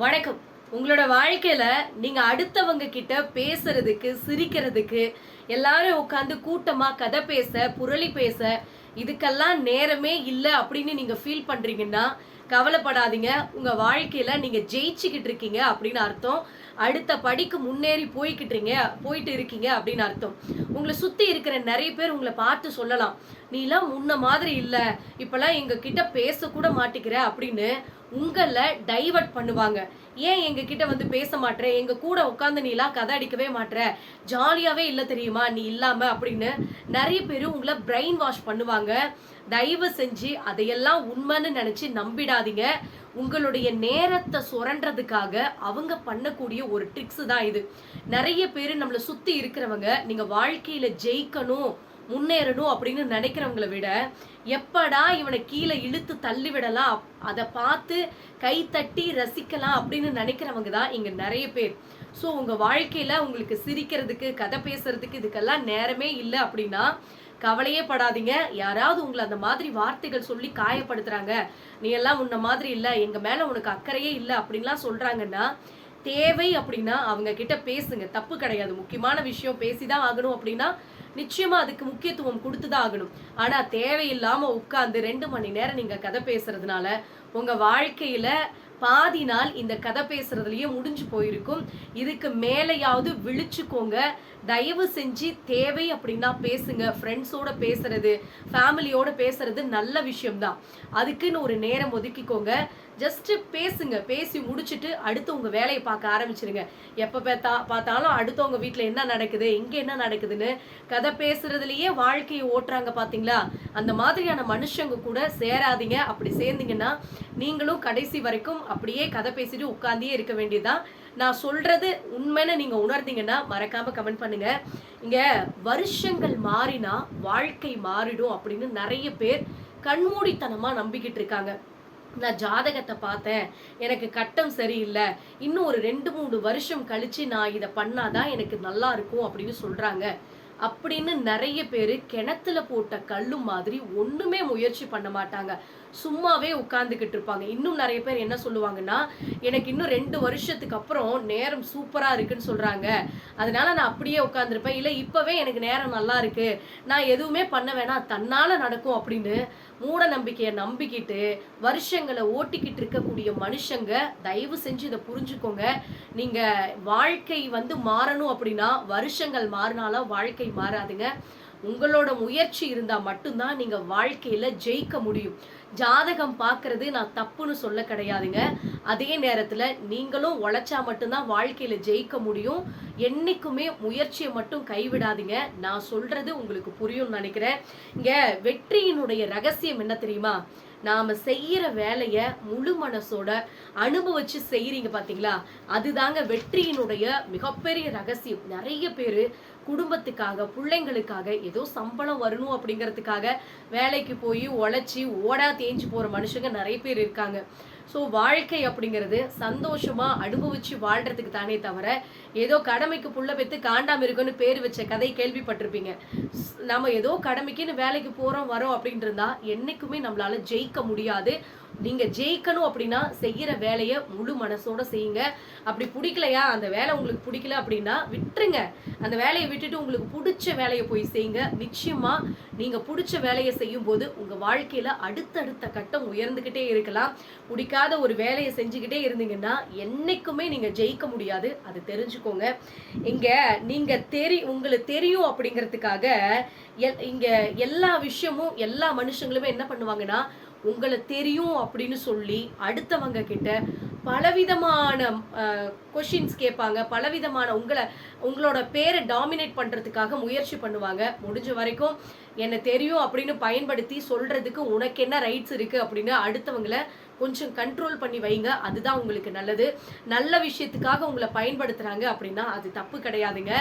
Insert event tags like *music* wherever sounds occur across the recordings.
வணக்கம். உங்களோட வாழ்க்கையில நீங்க அடுத்தவங்க கிட்ட பேசுறதுக்கு சிரிக்கிறதுக்கு எல்லாரும் உட்காந்து கூட்டமா கதை பேச புரளி பேச இதுக்கெல்லாம் நேரமே இல்லை அப்படின்னு நீங்க ஃபீல் பண்றீங்கன்னா கவலைப்படாதீங்க. உங்க வாழ்க்கையில நீங்க ஜெயிச்சுக்கிட்டு இருக்கீங்க அப்படின்னு அர்த்தம். அடுத்த படிக்கு முன்னேறி போய்கிட்டுறீங்க போயிட்டு இருக்கீங்க அப்படின்னு அர்த்தம். உங்களை சுத்தி இருக்கிற நிறைய பேர் உங்களை பார்த்து சொல்லலாம். நீலாம் முன்ன மாதிரி இல்லை. இப்போல்லாம் எங்க கிட்ட பேசக்கூட மாட்டிக்கிற அப்படின்னு உங்களை டைவர்ட் பண்ணுவாங்க. ஏன் எங்க கிட்ட வந்து பேச மாட்டேற எங்க கூட உட்காந்து நீலாம் கதை அடிக்கவே மாட்ற? ஜாலியாவே இல்லை தெரியுமா? நீ இல்லாம அப்படின்னு நிறைய பேர் உங்களை பிரெயின் வாஷ் பண்ணுவாங்க. தயவு செஞ்சு அதையெல்லாம் உண்மைன்னு நினைச்சு நம்பிடாதீங்க. உங்களுடைய நேரத்தை சுரண்டதுக்காக அவங்க பண்ணக்கூடிய ஒரு ட்ரிக்ஸ் தான் இது. நிறைய பேர் நம்மளை சுத்தி இருக்கிறவங்க நீங்க வாழ்க்கையில ஜெயிக்கணும். முன்னேறணும் அப்படின்னு நினைக்கிறவங்கள விட எப்படா இவனை கீழே இழுத்து தள்ளி விடலாம்? அதை பார்த்து கை தட்டி ரசிக்கலாம் அப்படின்னு நினைக்கிறவங்க தான் இங்கே நிறைய பேர். ஸோ உங்கள் வாழ்க்கையில் உங்களுக்கு சிரிக்கிறதுக்கு கதை பேசுறதுக்கு இதுக்கெல்லாம் நேரமே இல்லை அப்படின்னா கவலையே படாதீங்க. யாராவது உங்களை அந்த மாதிரி வார்த்தைகள் சொல்லி காயப்படுத்துறாங்க. நீ எல்லாம் உன்ன மாதிரி இல்லை எங்கள் மேலே உனக்கு அக்கறையே இல்லை அப்படின்லாம் சொல்கிறாங்கன்னா தேவை அப்படின்னா அவங்க கிட்ட பேசுங்க. தப்பு கிடையாது. முக்கியமான விஷயம் பேசிதான் ஆகணும் அப்படின்னா நிச்சயமா அதுக்கு முக்கியத்துவம் கொடுத்துதான் ஆகணும் ஆனா தேவையில்லாம உட்கார்ந்து ரெண்டு மணி நேரம் நீங்க கதை பேசுறதுனால உங்க வாழ்க்கையில பாதி நாள் இந்த கதை பேசுறதுலயே முடிஞ்சு போயிருக்கும். இதுக்கு மேலேயாவது விழிச்சுக்கோங்க. தயவு செஞ்சு தேவை அப்படின்னா பேசுங்க. ஃப்ரெண்ட்ஸோட பேசுறது ஃபேமிலியோட பேசுறது நல்ல விஷயம்தான். அதுக்குன்னு ஒரு நேரம் ஒதுக்கிக்கோங்க. ஜஸ்ட்டு பேசுங்க பேசி முடிச்சுட்டு அடுத்தவங்க வேலையை பார்க்க ஆரம்பிச்சிருங்க. எப்போ பார்த்தா பார்த்தாலும் அடுத்தவங்க வீட்டில் என்ன நடக்குது இங்கே என்ன நடக்குதுன்னு கதை பேசுறதுலயே வாழ்க்கையை ஓட்டுறாங்க பார்த்தீங்களா அந்த மாதிரியான மனுஷங்க கூட சேராதீங்க. அப்படி சேர்ந்தீங்கன்னா நீங்களும் கடைசி வரைக்கும் அப்படியே கதை பேசிட்டு உட்காந்தே இருக்க வேண்டியதுதான். நான் சொல்றது உண்மைன்னு நீங்க உணர்ந்தீங்கன்னா மறக்காம கமெண்ட் பண்ணுங்க. இங்க வருஷங்கள் மாறினா வாழ்க்கை மாறிடும் அப்படின்னு நிறைய பேர் கண்மூடித்தனமா நம்பிக்கிட்டு இருக்காங்க. நான் ஜாதகத்தை பார்த்தேன். எனக்கு கட்டம் சரியில்லை. இன்னும் ஒரு ரெண்டு மூணு வருஷம் கழிச்சு நான் இதை பண்ணாதான் எனக்கு நல்லா இருக்கும் அப்படின்னு சொல்றாங்க. அப்படின்னு நிறைய பேர் கிணத்துல போட்ட கல்லு மாதிரி ஒண்ணுமே முயற்சி பண்ண மாட்டாங்க. சும்மாவே உட்காந்துக்கிட்டு இருப்பாங்க. இன்னும் நிறைய பேர் என்ன சொல்லுவாங்கன்னா எனக்கு இன்னும் ரெண்டு வருஷத்துக்கு அப்புறம் நேரம் சூப்பராக இருக்குன்னு சொல்கிறாங்க அதனால நான் அப்படியே உட்காந்துருப்பேன் இல்லை இப்போவே எனக்கு நேரம் நல்லா இருக்கு. நான் எதுவுமே பண்ண வேணாம். தன்னால் நடக்கும் அப்படின்னு மூட நம்பிக்கையை நம்பிக்கிட்டு வருஷங்களை ஓட்டிக்கிட்டு இருக்கக்கூடிய மனுஷங்க தயவு செஞ்சு இதை புரிஞ்சுக்கோங்க. நீங்கள் வாழ்க்கை வந்து மாறணும் அப்படின்னா வருஷங்கள் மாறினாலும் வாழ்க்கை மாறாதுங்க. உங்களோட முயற்சி இருந்தால் மட்டும்தான் நீங்கள் வாழ்க்கையில் ஜெயிக்க முடியும். ஜாதகம் பார்க்கறது நான் தப்புன்னு சொல்ல கிடையாதுங்க. அதே நேரத்தில் நீங்களும் உழைச்சா மட்டும்தான் வாழ்க்கையில் ஜெயிக்க முடியும். என்னைக்குமே முயற்சியை மட்டும் கைவிடாதீங்க. நான் சொல்கிறது உங்களுக்கு புரியும்னு நினைக்கிறேன். இங்கே வெற்றியினுடைய ரகசியம் என்ன தெரியுமா? நாம் செய்கிற வேலையை முழு மனசோட அனுபவிச்சு செய்கிறீங்க பார்த்தீங்களா அதுதாங்க வெற்றியினுடைய மிகப்பெரிய ரகசியம். நிறைய பேர் குடும்பத்துக்காக பிள்ளைங்களுக்காக ஏதோ சம்பளம் வரணும் அப்படிங்கிறதுக்காக வேலைக்கு போய் உழைச்சி ஓடா தேஞ்சு போற மனுஷங்க நிறைய பேர் இருக்காங்க. ஸோ வாழ்க்கை அப்படிங்கிறது சந்தோஷமா அனுபவிச்சு வாழ்றதுக்கு தானே தவிர ஏதோ கடமைக்கு புள்ள பெத்து காண்டாம இருக்குன்னு பேர் வச்ச கதை கேள்விப்பட்டிருப்பீங்க. நம்ம ஏதோ கடமைக்குன்னு வேலைக்கு போறோம் வரோம் அப்படின்ட்டு இருந்தால் என்னைக்குமே நம்மளால ஜெயிக்க முடியாது. நீங்க ஜெயிக்கணும் அப்படின்னா செய்யற வேலையை முழு மனசோட செய்யுங்க. அப்படி பிடிக்கலையா? அந்த வேலை உங்களுக்கு பிடிக்கல அப்படின்னா விட்டுருங்க. அந்த வேலையை விட்டுட்டு உங்களுக்கு பிடிச்ச வேலையை போய் செய்யுங்க. நிச்சயமா நீங்க பிடிச்ச வேலையை செய்யும் போது உங்க வாழ்க்கையில அடுத்தடுத்த கட்டம் உயர்ந்துகிட்டே இருக்கலாம். பிடிக்காத ஒரு வேலையை செஞ்சுக்கிட்டே இருந்தீங்கன்னா என்னைக்குமே நீங்க ஜெயிக்க முடியாது. அது தெரிஞ்சுக்கோங்க. இங்க நீங்க தெரி உங்களுக்கு தெரியும் அப்படிங்கிறதுக்காக எல்- இங்க எல்லா விஷயமும் எல்லா மனுஷங்களுமே என்ன பண்ணுவாங்கன்னா உங்களை தெரியும் அப்படின்னு சொல்லி அடுத்தவங்க கிட்ட பலவிதமான கொஷின்ஸ் கேட்பாங்க. பலவிதமான உங்களை உங்களோட பேரை டாமினேட் பண்ணுறதுக்காக முயற்சி பண்ணுவாங்க. முடிஞ்ச வரைக்கும் என்ன தெரியும்? அப்படின்னு பயன்படுத்தி சொல்கிறதுக்கு உனக்கு என்ன ரைட்ஸ் இருக்குது அப்படின்னு அடுத்தவங்களை கொஞ்சம் கண்ட்ரோல் பண்ணி வைங்க. அதுதான் உங்களுக்கு நல்லது. நல்ல விஷயத்துக்காக உங்களை பயன்படுத்துகிறாங்க அப்படின்னா அது தப்பு கிடையாதுங்க.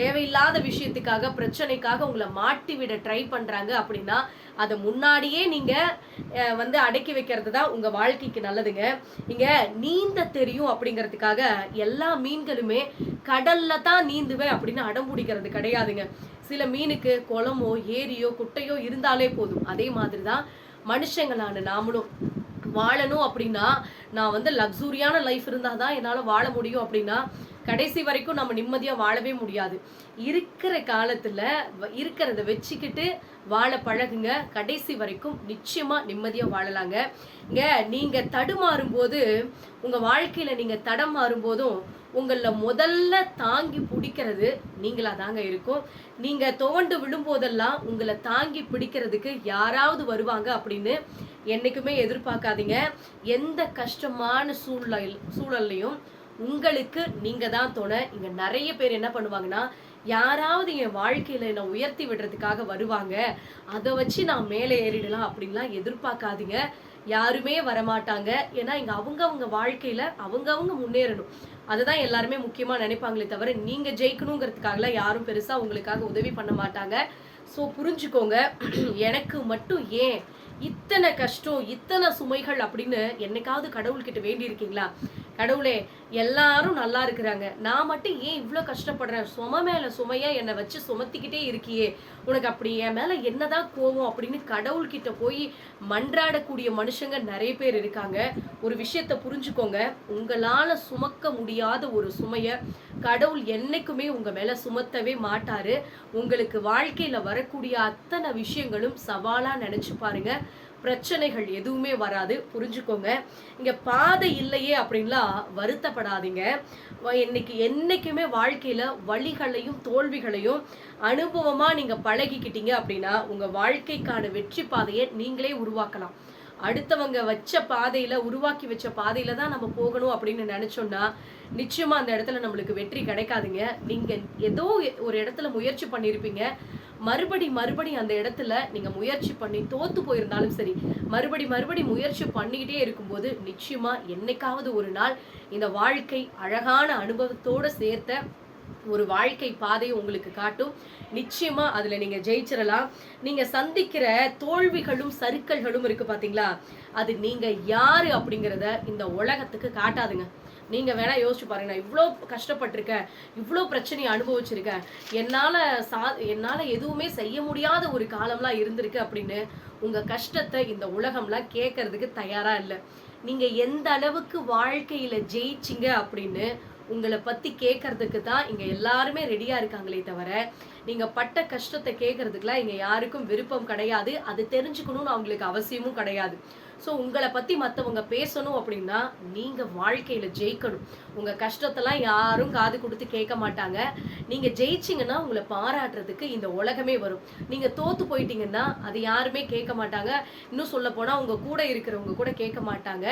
தேவையில்லாத விஷயத்துக்காக பிரச்சனைக்காக உங்களை மாட்டி விட ட்ரை பண்ணுறாங்க அப்படின்னா அதை முன்னாடியே நீங்கள் வந்து அடக்கி வைக்கிறது தான் உங்கள் வாழ்க்கைக்கு நல்லதுங்க. இங்கே நீந்த தெரியும் அப்படிங்கிறதுக்காக எல்லா மீன்களுமே கடல்ல தான் நீந்துவேன் அப்படின்னு அடம் பிடிக்கிறது கிடையாதுங்க. சில மீனுக்கு குளமோ ஏரியோ குட்டையோ இருந்தாலே போதும். அதே மாதிரி தான் மனுஷங்களான நாமளும். வாழணும் அப்படின்னா நான் வந்து லக்ஸூரியான லைஃப் இருந்தால் தான் என்னால் வாழ முடியும் அப்படின்னா கடைசி வரைக்கும் நம்ம நிம்மதியாக வாழவே முடியாது. இருக்கிற காலத்தில் இருக்கிறத வச்சுக்கிட்டு வாழ பழகுங்க. கடைசி வரைக்கும் நிச்சயமாக நிம்மதியாக வாழலாங்க. இங்க நீங்கள் தடுமாறும் போது உங்கள் வாழ்க்கையில் நீங்கள் தடம் மாறும்போதும் உங்களில் முதல்ல தாங்கி பிடிக்கிறது நீங்களாக தாங்க இருக்கும். நீங்கள் தோண்டு விழும்போதெல்லாம் உங்களை தாங்கி பிடிக்கிறதுக்கு யாராவது வருவாங்க அப்படின்னு என்றைக்குமே எதிர்பார்க்காதீங்க. எந்த கஷ்டமான சூழ்நிலை சூழல்லையும் உங்களுக்கு நீங்க தான் துணை. இங்க நிறைய பேர் என்ன பண்ணுவாங்கன்னா யாராவது என் வாழ்க்கையில என்னை உயர்த்தி விடுறதுக்காக வருவாங்க. அதை வச்சு நான் மேலே ஏறிடலாம் அப்படின்லாம் எதிர்பார்க்காதீங்க. யாருமே வரமாட்டாங்க. ஏன்னா இங்க அவங்கவுங்க அவங்க வாழ்க்கையில அவங்கவுங்க முன்னேறணும். அதுதான் எல்லாருமே முக்கியமா நினைப்பாங்களே தவிர நீங்க ஜெயிக்கணுங்கிறதுக்காகலாம் யாரும் பெருசா உங்களுக்காக உதவி பண்ண மாட்டாங்க. ஸோ புரிஞ்சுக்கோங்க. *clears throat* எனக்கு மட்டும் ஏன் இத்தனை கஷ்டம் இத்தனை சுமைகள் அப்படின்னு என்னைக்காவது கடவுள்கிட்ட வேண்டி இருக்கீங்களா கடவுளே எல்லாரும் நல்லா இருக்கிறாங்க. நான் மட்டும் ஏன் இவ்வளோ கஷ்டப்படுறேன்? சும மேல சுமையா என்னை வச்சு சுமத்திக்கிட்டே இருக்கியே. உனக்கு அப்படி என் மேல என்னதான் கோவம் அப்படின்னு கடவுள்கிட்ட போய் மன்றாடக்கூடிய மனுஷங்க நிறைய பேர் இருக்காங்க. ஒரு விஷயத்த புரிஞ்சுக்கோங்க. உங்களால சுமக்க முடியாத ஒரு சுமைய கடவுள் என்னைக்குமே உங்க மேல சுமத்தவே மாட்டாரு. உங்களுக்கு வாழ்க்கையில வரக்கூடிய அத்தனை விஷயங்களும் சவாலா நினைச்சு பாருங்க. பிரச்சனைகள் எதுவுமே வராது. புரிஞ்சுக்கோங்க. இங்கே பாதை இல்லையே அப்படின்லாம் வருத்தப்படாதீங்க. இன்னைக்கு என்னைக்குமே வாழ்க்கையில் வழிகளையும் தோல்விகளையும் அனுபவமாக நீங்கள் பழகிக்கிட்டீங்க அப்படின்னா உங்கள் வாழ்க்கைக்கான வெற்றி பாதையை நீங்களே உருவாக்கலாம். அடுத்தவங்க வச்ச பாதையில் உருவாக்கி வச்ச பாதையில் தான் நம்ம போகணும் அப்படின்னு நினச்சோன்னா நிச்சயமாக அந்த இடத்துல நம்மளுக்கு வெற்றி கிடைக்காதுங்க. நீங்கள் ஏதோ ஒரு இடத்துல முயற்சி பண்ணியிருப்பீங்க மறுபடி மறுபடி அந்த இடத்துல நீங்க முயற்சி பண்ணி தோத்து போயிருந்தாலும் சரி மறுபடி மறுபடி முயற்சி பண்ணிக்கிட்டே இருக்கும்போது நிச்சயமா என்னைக்காவது ஒரு நாள் இந்த வாழ்க்கை அழகான அனுபவத்தோட சேர்த்த ஒரு வாழ்க்கை பாதையை உங்களுக்கு காட்டும். நிச்சயமா அதுல நீங்க ஜெயிச்சிடலாம் நீங்க சந்திக்கிற தோல்விகளும் சறுக்கல்களும் இருக்கு பாத்தீங்களா? அது நீங்க யாரு அப்படிங்கிறத இந்த உலகத்துக்கு காட்டாதுங்க. நீங்க வேணா யோசிச்சு பாருங்க. நான் இவ்வளோ கஷ்டப்பட்டிருக்கேன். இவ்வளோ பிரச்சனையை அனுபவிச்சிருக்கேன். என்னால சா என்னால எதுவுமே செய்ய முடியாத ஒரு காலம்லாம் இருந்திருக்கு அப்படின்னு உங்க கஷ்டத்தை இந்த உலகம்லாம் கேட்கறதுக்கு தயாரா இல்லை. நீங்க எந்த அளவுக்கு வாழ்க்கையில ஜெயிச்சிங்க அப்படின்னு உங்களை பத்தி கேட்கறதுக்கு தான் இங்க எல்லாருமே ரெடியா இருக்காங்களே தவிர நீங்க பட்ட கஷ்டத்தை கேட்கறதுக்குலாம் இங்க யாருக்கும் விருப்பம் கிடையாது. அது தெரிஞ்சுக்கணும்னு அவங்களுக்கு அவசியமும் கிடையாது. ஸோ உங்களை பத்தி மற்றவங்க பேசணும் அப்படின்னா நீங்க வாழ்க்கையில ஜெயிக்கணும். உங்க கஷ்டத்தெல்லாம் யாரும் காது கொடுத்து கேட்க மாட்டாங்க. நீங்க ஜெயிச்சிங்கன்னா உங்களை பாராட்டுறதுக்கு இந்த உலகமே வரும். நீங்க தோத்து போயிட்டீங்கன்னா அது யாருமே கேட்க மாட்டாங்க. இன்னும் சொல்ல போனா உங்க கூட இருக்கிறவங்க கூட கேட்க மாட்டாங்க.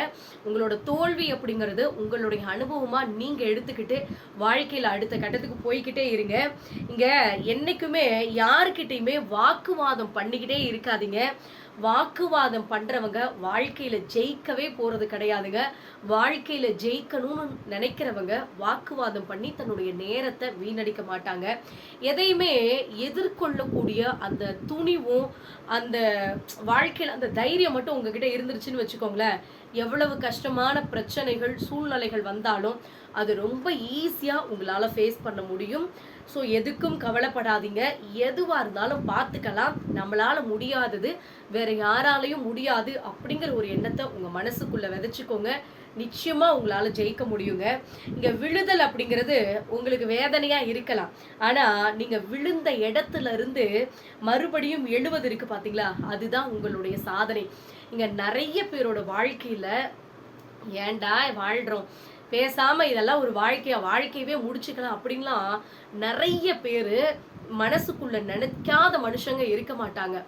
உங்களோட தோல்வி அப்படிங்கிறது உங்களுடைய அனுபவமா நீங்க எடுத்துக்கிட்டு வாழ்க்கையில அடுத்த கட்டத்துக்கு போய்க்கிட்டே இருங்க. இங்க என்றைக்குமே யாருக்கிட்டையுமே வாக்குவாதம் பண்ணிக்கிட்டே இருக்காதீங்க. வாக்குவாதம் பண்ணுறவங்க வாழ்க்கையில் ஜெயிக்கவே போகிறது கிடையாதுங்க. வாழ்க்கையில் ஜெயிக்கணும்னு நினைக்கிறவங்க வாக்குவாதம் பண்ணி தன்னுடைய நேரத்தை வீணடிக்க மாட்டாங்க. எதையுமே எதிர்கொள்ளக்கூடிய அந்த துணிவும் அந்த வாழ்க்கையில் அந்த தைரியம் மட்டும் உங்ககிட்ட இருந்துருச்சுன்னு வச்சுக்கோங்களேன். எவ்வளவு கஷ்டமான பிரச்சனைகள் சூழ்நிலைகள் வந்தாலும் அது ரொம்ப ஈஸியாக உங்களால் ஃபேஸ் பண்ண முடியும். ஸோ எதுக்கும் கவலைப்படாதீங்க. எதுவாக இருந்தாலும் பார்த்துக்கலாம். நம்மளால் முடியாதது வேற யாராலையும் முடியாது அப்படிங்கிற ஒரு எண்ணத்தை உங்கள் மனசுக்குள்ளே விதைச்சிக்கோங்க. நிச்சயமாக உங்களால் ஜெயிக்க முடியுங்க. இங்கே விழுதல் அப்படிங்கிறது உங்களுக்கு வேதனையாக இருக்கலாம். ஆனால் நீங்கள் விழுந்த இடத்துல இருந்து மறுபடியும் எழுவது இருக்குது பார்த்தீங்களா அதுதான் உங்களுடைய சாதனை. இங்கே நிறைய பேரோட வாழ்க்கையில் ஏன்டா வாழ்கிறோம் பேசாமல் இதெல்லாம் ஒரு வாழ்க்கையை வாழ்க்கையவே முடிச்சுக்கலாம் அப்படின்லாம் நிறைய பேர் மனசுக்குள்ளே நினைக்காத மனுஷங்க இருக்க மாட்டாங்க.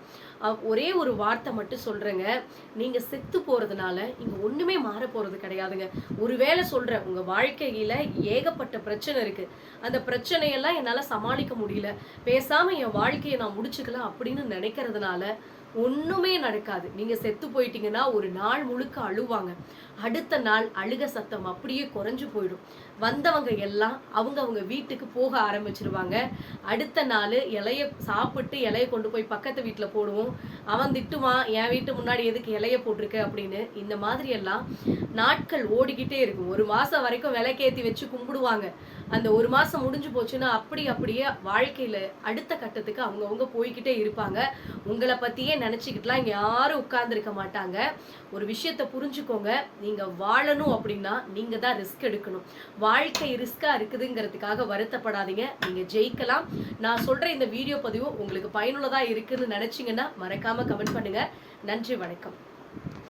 ஒரே ஒரு வார்த்தை மட்டும் சொல்றேங்க. நீங்க செத்து போறதுனால இங்க ஒண்ணுமே மாற போறது கிடையாதுங்க. ஒருவேளை சொல்கிறேன் உங்க வாழ்க்கையில ஏகப்பட்ட பிரச்சனை இருக்கு. அந்த பிரச்சனையெல்லாம் என்னால சமாளிக்க முடியல. பேசாம என் வாழ்க்கையை நான் முடிச்சுக்கலாம் அப்படின்னு நினைக்கிறதுனால ஒண்ணுமே நடக்காது. நீங்க செத்து போயிட்டீங்கன்னா ஒரு நாள் முழுக்க அழுவாங்க. அடுத்த நாள் அழுக சத்தம் அப்படியே குறைஞ்சு போயிடும். வந்தவங்க எல்லாம் அவங்க அவங்க வீட்டுக்கு போக ஆரம்பிச்சிருவாங்க. அடுத்த நாள் இலைய சாப்பிட்டு இலைய கொண்டு போய் பக்கத்து வீட்டில் போடுவோம். அவன் திட்டுவான் என் வீட்டு முன்னாடி எதுக்கு இலைய போட்டிருக்க? அப்படின்னு. இந்த மாதிரி எல்லாம் நாட்கள் ஓடிக்கிட்டே இருக்கும். ஒரு மாசம் வரைக்கும் விலைக்கேத்தி வச்சு கும்பிடுவாங்க. அந்த ஒரு மாசம் முடிஞ்சு போச்சுன்னா அப்படி அப்படியே வாழ்க்கையில அடுத்த கட்டத்துக்கு அவங்கவுங்க போய்கிட்டே இருப்பாங்க. உங்களை பத்தியே நினைச்சுக்கிட்டுலாம் இங்க யாரும் உட்கார்ந்துருக்க மாட்டாங்க. ஒரு விஷயத்த புரிஞ்சுக்கோங்க. நீங்க வாழணும் அப்படின்னா நீங்க தான் ரிஸ்க் எடுக்கணும். வாழ்க்கை ரிஸ்கா இருக்குதுங்கிறதுக்காக வருத்தப்படாதீங்க. நீங்க ஜெயிக்கலாம். நான் சொல்ற இந்த வீடியோ பதிவு உங்களுக்கு பயனுள்ளதா இருக்குன்னு நினைச்சீங்கன்னா மறக்காம கமெண்ட் பண்ணுங்க. நன்றி வணக்கம்.